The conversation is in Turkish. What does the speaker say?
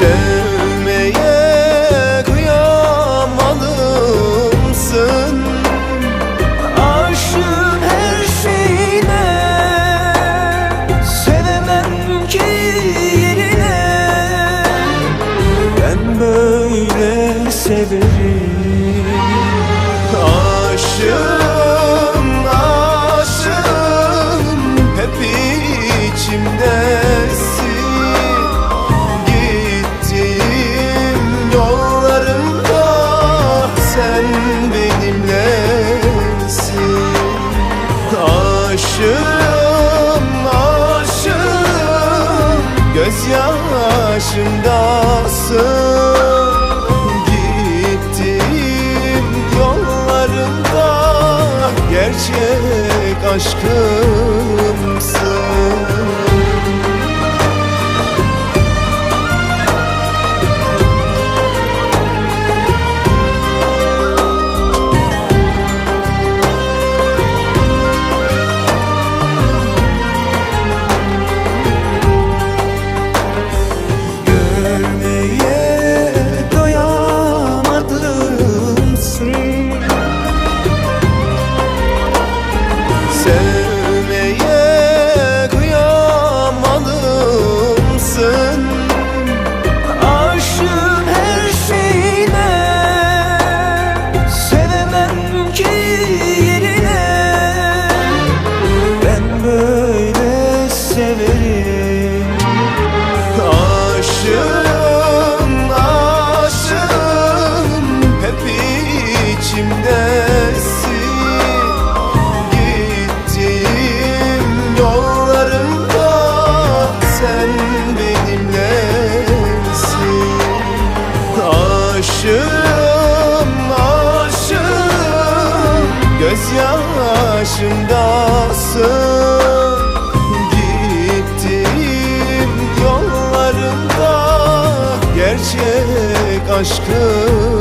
Sevmeye kıyamalımsın Aşığım her şeyine Sevemem ki yerine. Ben böyle severim. Aşığım, Sen benimlesin Aşığım, aşığım. Gözyaşımdasın. Gittiğim yollarında Gerçek aşkımsın Gözyaşımdasın Gittiğim yollarında Gerçek aşkım